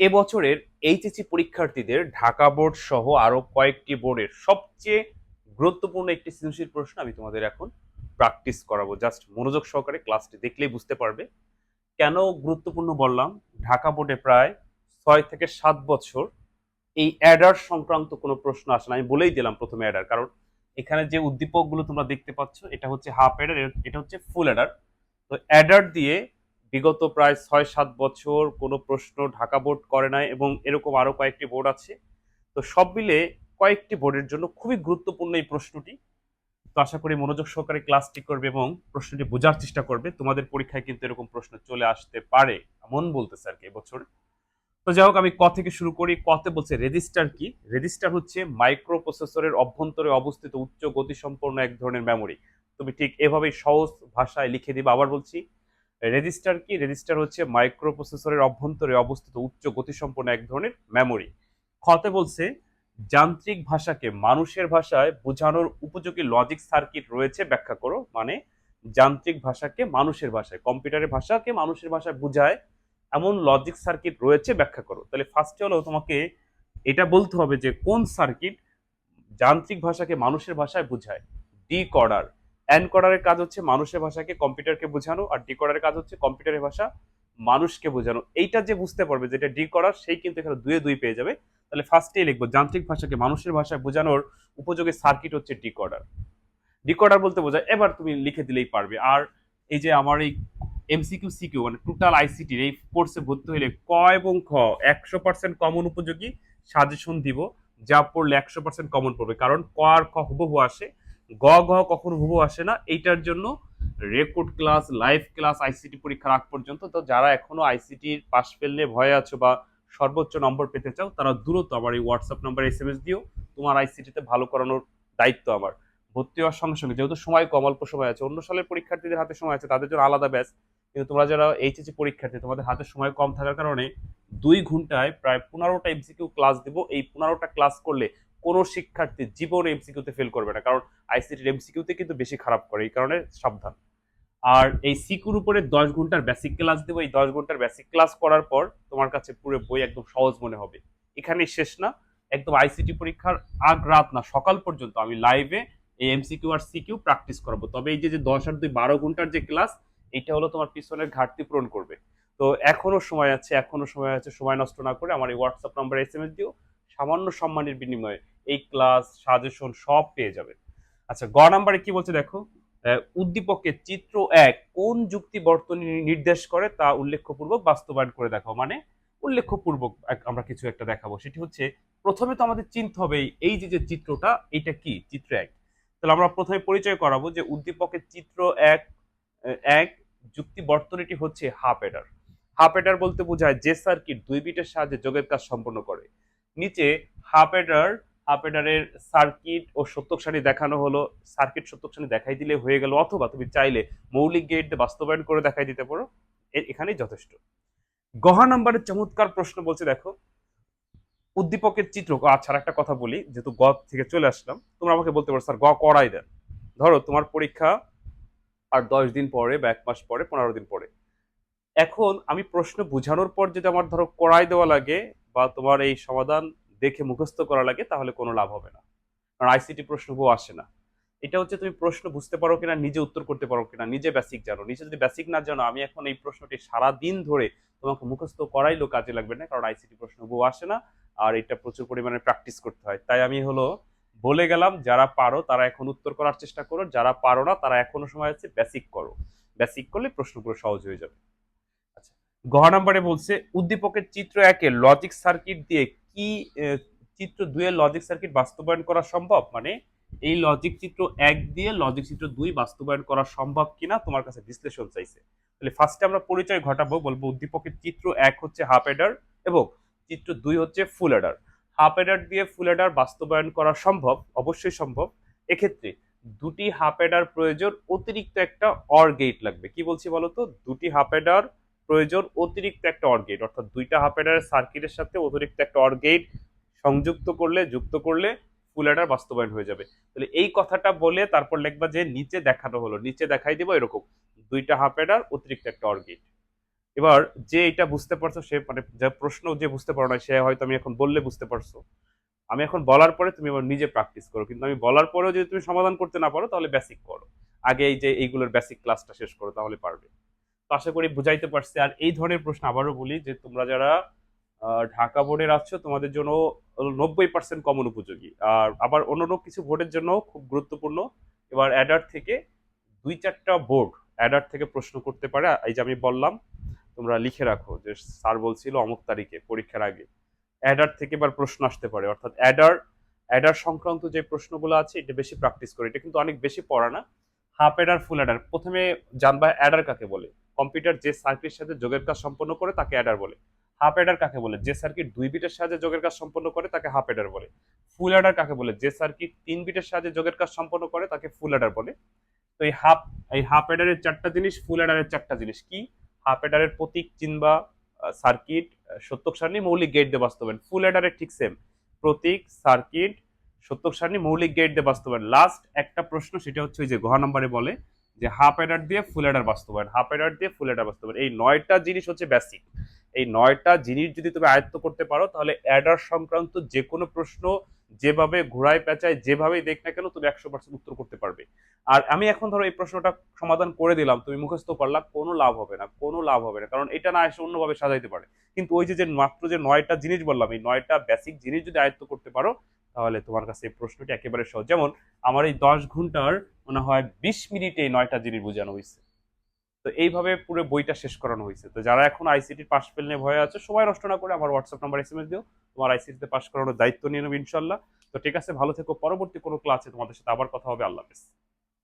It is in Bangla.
এবছরের এইচএসসি পরীক্ষার্থীদের ঢাকা বোর্ড সহ আরও কয়েকটি বোর্ডের সবচেয়ে গুরুত্বপূর্ণ একটি সৃজনশীল প্রশ্ন আমি তোমাদের এখন প্র্যাকটিস করাবো। জাস্ট মনোযোগ সহকারে ক্লাসটি দেখলেই বুঝতে পারবে। কেন গুরুত্বপূর্ণ বললাম? ঢাকা বোর্ডে প্রায় ছয় থেকে সাত বছর এই অ্যাডার সংক্রান্ত কোনো প্রশ্ন আসে না। আমি বলেই দিলাম প্রথমে অ্যাডার কারণ এখানে যে উদ্দীপকগুলো তোমরা দেখতে পাচ্ছ, এটা হচ্ছে হাফ অ্যাডার এটা হচ্ছে ফুল অ্যাডার তো অ্যাডার দিয়ে বিগত প্রায় ছয় সাত বছর কোনো প্রশ্ন ঢাকা বোর্ড করে নাই এবং এরকম আরও কয়েকটি বোর্ড আছে। তো সব মিলে কয়েকটি বোর্ডের জন্য খুবই গুরুত্বপূর্ণ এই প্রশ্নটি। তো আশা করি মনোযোগ সহকারে ক্লাসটি করবে এবং প্রশ্নটি বোঝার চেষ্টা করবে। তোমাদের পরীক্ষায় কিন্তু এরকম প্রশ্ন চলে আসতে পারে, এমন বলতেছে আর কি এবছর। তো যাই হোক, আমি ক থেকে শুরু করি। কতে বলছে, রেজিস্টার কি? রেজিস্টার হচ্ছে মাইক্রো প্রসেসরের অভ্যন্তরে অবস্থিত উচ্চ গতিসম্পন্ন এক ধরনের মেমোরি। তুমি ঠিক এভাবেই সহজ ভাষায় লিখে দিবা। আবার বলছি রেজিস্টার কি? রেজিস্টার হচ্ছে মাইক্রো প্রসেসরের অভ্যন্তরে অবস্থিত উচ্চ গতিসম্পন্ন এক ধরনের মেমোরি। খতে বলছে, যান্ত্রিক ভাষাকে মানুষের ভাষায় বোঝানোর উপযোগী লজিক সার্কিট রয়েছে, ব্যাখ্যা করো। মানে যান্ত্রিক ভাষাকে মানুষের ভাষায়, কম্পিউটারের ভাষাকে মানুষের ভাষায় বোঝায় এমন লজিক সার্কিট রয়েছে, ব্যাখ্যা করো। তাহলে ফার্স্টে হলো তোমাকে এটা বলতে হবে যে কোন সার্কিট যান্ত্রিক ভাষাকে মানুষের ভাষায় বোঝায়? ডি কর্ডার এনকোডারের কাজ হচ্ছে মানুষের ভাষাকে কম্পিউটারকে বোঝানো আর ডিকোডারের কাজ হচ্ছে কম্পিউটারের ভাষা মানুষকে বোঝানো। এইটা যে বুঝতে পারবে যেটা ডিকোডার সেই কিন্তু এখানে দুয়ে দুই পেয়ে যাবে। তাহলে ফার্স্টেই লিখব, যান্ত্রিক ভাষাকে মানুষের ভাষায় বোঝানোর উপযোগী সার্কিট হচ্ছে ডিকোডার ডিকোডার বলতে বোঝায়, এবার তুমি লিখে দিলেই পারবে। আর এই যে আমার এই এমসিকিউ সিকিউ মানে টোটাল আইসিটির এই কোর্সে ভর্তি হইলে ক এবং খ একশো পার্সেন্ট কমন উপযোগী। সাজেশন দিব, যা পড়লে একশো পার্সেন্ট কমন পড়বে। কারণ ক আর খ হুবহু আসে। গ, ঘ কখনো হুবহু আসে না। এইটার জন্য record class, live class ICT পরীক্ষার আগ পর্যন্ত তো যারা এখনও আইসিটির পাশ ফেললে ভয়ে আছো বা সর্বোচ্চ নম্বর পেতে চাও, তারা দ্রুত আমার এই WhatsApp number S M S দিও তোমার আইসিটিতে ভালো করানোর দায়িত্ব আমার। ভর্তি হওয়ার সঙ্গে সঙ্গে, যেহেতু সময় কম, অল্প সময় আছে, অন্য সালের পরীক্ষার্থীদের হাতে সময় আছে, তাদের জন্য আলাদা ব্যাচ কিন্তু তোমরা যারা এইচএসসি পরীক্ষার্থী, তোমাদের হাতে সময় কম থাকার কারণে দুই ঘন্টায় প্রায় পনেরোটা এমসিকিউ ক্লাস দিব। এই পনেরোটা ক্লাস করলে কোনো শিক্ষার্থী জীবন এমসিকিউতে ফেল করবে না, কারণ আইসিটির এমসিকিউতে কিন্তু বেশি খারাপ করে, এই কারণে সাবধান। আর এই সিকুর উপরে দশ ঘণ্টার বেসিক ক্লাস দেবো, এই দশ ঘণ্টার বেসিক ক্লাস করার পর তোমার কাছে পুরো বই একদম সহজ মনে হবে। এখানেই শেষ না, একদম আইসিটি পরীক্ষার আগ রাত না, সকাল পর্যন্ত আমি লাইভে এই এমসিকিউ আর সিকিউ প্র্যাকটিস করাবো। তবে এই যে দশ আর দুই বারো ঘণ্টার যে ক্লাস এটা হলো তোমার পিছনের ঘাটতি পূরণ করবে। তো এখনও সময় আছে, এখনও সময় আছে, সময় নষ্ট না করে আমার এই WhatsApp number S M S দিও। সামান্য সম্মানের বিনিময়ে এই ক্লাস সাজেশন সব পেয়ে যাবে আচ্ছা গ নাম্বারে কি বলছে দেখো? উদ্দীপকের চিত্র এক কোন যুক্তি বর্তনী নির্দেশ করে তা উল্লেখপূর্বক বাস্তবায়ন করে দেখাও। মানে উল্লেখপূর্বক আমরা কিছু একটা দেখাবো। সেটি হচ্ছে, প্রথমে তো আমাদের চিনতে হবে এই যে যে চিত্রটা এটা কি? চিত্র এক। তাহলে আমরা প্রথমে পরিচয় করাবো যে উদ্দীপকের চিত্র এক এক যুক্তি বর্তনীটি হচ্ছে হাফ এডার হাফ এডার বলতে বোঝায় যে সার্কিট দুই বিটের সাহায্যে যোগের কাজ সম্পন্ন করে। নিচে হাফ এডার হাফ এডারের সার্কিট ও সত্যক সারি দেখানো হলো। সার্কিট সত্যক সারি দেখাই দিলে হয়ে গেল, অথবা তুমি চাইলে মৌলিক গেট বাস্তবায়ন করে দেখাই দিতে পারো। এখানেই যথেষ্ট। গহা নাম্বারের চমৎকার প্রশ্ন বলছে, দেখো, উদ্দীপকের চিত্র আচ্ছা একটা কথা বলি, যেহেতু গ থেকে চলে আসলাম, তোমরা আমাকে বলতে পারো, স্যার, গ করাই দেন। ধরো, তোমার পরীক্ষা আর দশ দিন পরে বা এক মাস পরে, পনেরো দিন পরে। এখন আমি প্রশ্ন বোঝানোর পর যদি আমার ধরো কড়াই দেওয়া লাগে বা তোমার এই সমাধান দেখে মুখস্থ করা লাগে, তাহলে কোনো লাভ হবে না। কারণ আইসিটি প্রশ্ন বউ আসে না। এটা হচ্ছে তুমি প্রশ্ন বুঝতে পারো কিনা, নিজে উত্তর করতে পারো কিনা, নিজে বেসিক জানো। নিজে যদি বেসিক না জানো, আমি এখন এই প্রশ্নটি সারা দিন ধরে তোমাকে মুখস্থ করাইলেও কাজে লাগবে না, কারণ আইসিটি প্রশ্ন বউ আসে না, আর এটা প্রচুর পরিমাণে প্র্যাকটিস করতে হয়। তাই আমি হলো বলে গেলাম, যারা পারো তারা এখন উত্তর করার চেষ্টা করো, যারা পারো না তারা এখনও সময় আছে বেসিক করো। বেসিক করলে প্রশ্নগুলো সহজ হয়ে যাবে। আচ্ছা গহ নাম্বারে বলছে, উদ্দীপকের চিত্র একে লজিক সার্কিট দিয়ে কি চিত্র দুয়ের লজিক সার্কিট বাস্তবায়ন করা সম্ভব? মানে এই লজিক চিত্র এক দিয়ে লজিক চিত্র দুই বাস্তবায়ন করা সম্ভব কিনা তোমার কাছে বিশ্লেষণ চাইছে। তাহলে ফার্স্টে আমরা পরিচয় ঘটাবো, বলব উদ্দীপকের চিত্র এক হচ্ছে হাফ এডার এবং চিত্র দুই হচ্ছে ফুল এডার হাফ এডার দিয়ে ফুল এডার বাস্তবায়ন করা সম্ভব? অবশ্যই সম্ভব। এক্ষেত্রে দুটি হাফ এডার প্রয়োজন, অতিরিক্ত একটা অর গেট লাগবে। কি বলছি বলতো? দুটি হাফ এডার প্রয়োজন অতিরিক্ত একটা অর গেট অর্থাৎ দুইটা হাফ এডারের সার্কিটের সাথে অতিরিক্ত একটা অর গেট সংযুক্ত করলে, যুক্ত করলে ফুল এডার বাস্তবায়ন হয়ে যাবে। তাহলে এই কথাটা বলে তারপর লিখবা যে নিচে দেখানো হলো, নিচে দেখাই দিব এরকম। দুইটা হাফ অতিরিক্ত একটা অর গেট এবার যে এটা বুঝতে পারছ, সে মানে যে প্রশ্ন যে বুঝতে পারো না সে হয়তো আমি এখন বললে বুঝতে পারছ। আমি এখন বলার পরে তুমি আবার নিজে প্র্যাকটিস করো, কিন্তু আমি বলার পরেও যদি তুমি সমাধান করতে না পারো, তাহলে বেসিক করো। আগে এই যে এইগুলোর বেসিক ক্লাসটা শেষ করো, তাহলে পারবে। আশা করি বুঝাইতে পারছি। আর এই ধরনের প্রশ্ন আবারও বলি যে, তোমরা যারা ঢাকা বোর্ডের আছো, তোমাদের জন্য নব্বই পার্সেন্ট কমন উপযোগী। আর আবার অন্যান্য কিছু বোর্ডের জন্য খুব গুরুত্বপূর্ণ। এবার অ্যাডার থেকে দুই চারটা বোর্ড অ্যাডার থেকে প্রশ্ন করতে পারে। এই যে আমি বললাম, তোমরা লিখে রাখো যে, স্যার বলছিল অমুক তারিখে, পরীক্ষার আগে। অ্যাডার থেকে এবার প্রশ্ন আসতে পারে। অর্থাৎ অ্যাডার অ্যাডার সংক্রান্ত যে প্রশ্নগুলো আছে, এটা বেশি প্র্যাকটিস করে। এটা কিন্তু অনেক বেশি পড়া না। হাফ অ্যাডার ফুল অ্যাডার প্রথমে জানবা অ্যাডার কাকে বলে। কম্পিউটার যে সার্কিটের সাথে যোগের কাজ সম্পন্ন করে তাকে অ্যাডার বলে। হাফ অ্যাডার কাকে বলে? যে সার্কিট দুই বিটের সাহায্যে যোগের কাজ সম্পন্ন করে তাকে হাফ অ্যাডার বলে। ফুল অ্যাডার কাকে বলে? যে সার্কিট তিন বিটের সাহায্যে যোগের কাজ সম্পন্ন করে তাকে ফুল অ্যাডার বলে। তো এই হাফ এই হাফ অ্যাডারের চারটা জিনিস ফুল অ্যাডারের চারটা জিনিস কি? হাফ অ্যাডারের প্রতীক চিনবা সার্কিট সত্যক সারণী, মৌলিক গেট দিয়ে বাস্তবায়ন। ফুল অ্যাডারের ঠিক সেম প্রতীক সার্কিট সত্যক সারণী, মৌলিক গেট দিয়ে বাস্তবায়ন। লাস্ট একটা প্রশ্ন, সেটা হচ্ছে ওই যে ঘ নম্বরে বলে যে হাফ অ্যাডার দিয়ে ফুল অ্যাডার বাস্তবায়ন হাফ অ্যাডার দিয়ে ফুল এডার বাস্তবায়ন। এই নয়টা জিনিস হচ্ছে বেসিক এই নয়টা জিনিস যদি তুমি আয়ত্ত করতে পারো, তাহলে অ্যাডার সংক্রান্ত যে কোনো প্রশ্ন যেভাবে ঘোড়ায় পেঁচায়, যেভাবেই দেখ না কেন, তুমি একশো পার্সেন্ট উত্তর করতে পারবে। আর আমি এখন ধরো এই প্রশ্নটা সমাধান করে দিলাম, তুমি মুখস্থ করলা, কোনো লাভ হবে না, কোনো লাভ হবে না। কারণ এটা না এসে অন্যভাবে সাজাইতে পারে। কিন্তু ওই যে মাত্র যে নয়টা জিনিস বললাম, এই নয়টা বেসিক জিনিস যদি আয়ত্ত করতে পারো তাহলে তোমার কাছে প্রশ্নটি একেবারে সহজ। যেমন, আমার এই দশ ঘণ্টার মনে হয় বিশ মিনিটে নয়টা জিনিস বোঝানো হয়েছে। তো এইভাবে পুরো বইটা শেষ করানো হয়েছে। তো যারা এখন আইসিটির পাশ ফেল নিয়ে ভয় আছে, সময় নষ্ট না করে আমার WhatsApp number S M S দিও তোমার আইসিটিতে পাশ করানোর দায়িত্ব নিয়ে নেবে ইনশাল্লাহ। তো ঠিক আছে, ভালো থেকো। পরবর্তী কোনো ক্লাসে তোমাদের সাথে আবার কথা হবে। আল্লাহ হাফেজ।